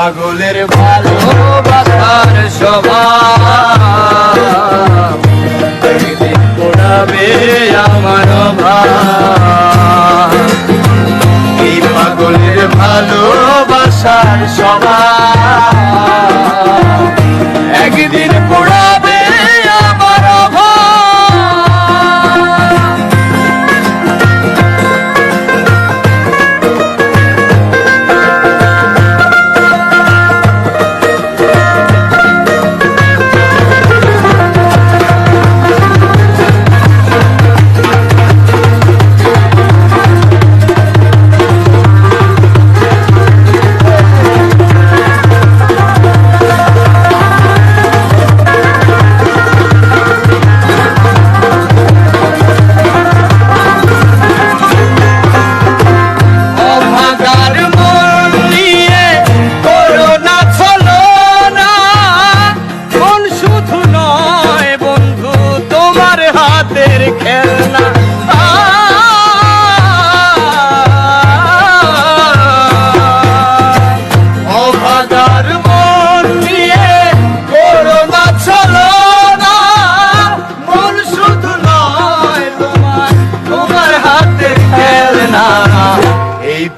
পাগলের ভালোবাসার সবাদিন আমার ভাগলের ভালোবাসার সবাই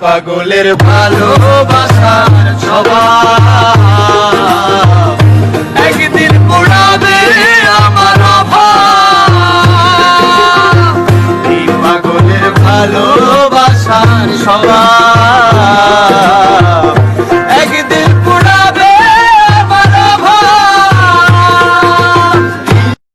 পাগলের ভালোবাসার জবাব। একদিন পোড়াবে আমার অভাব। পাগলের ভালোবাসার সবা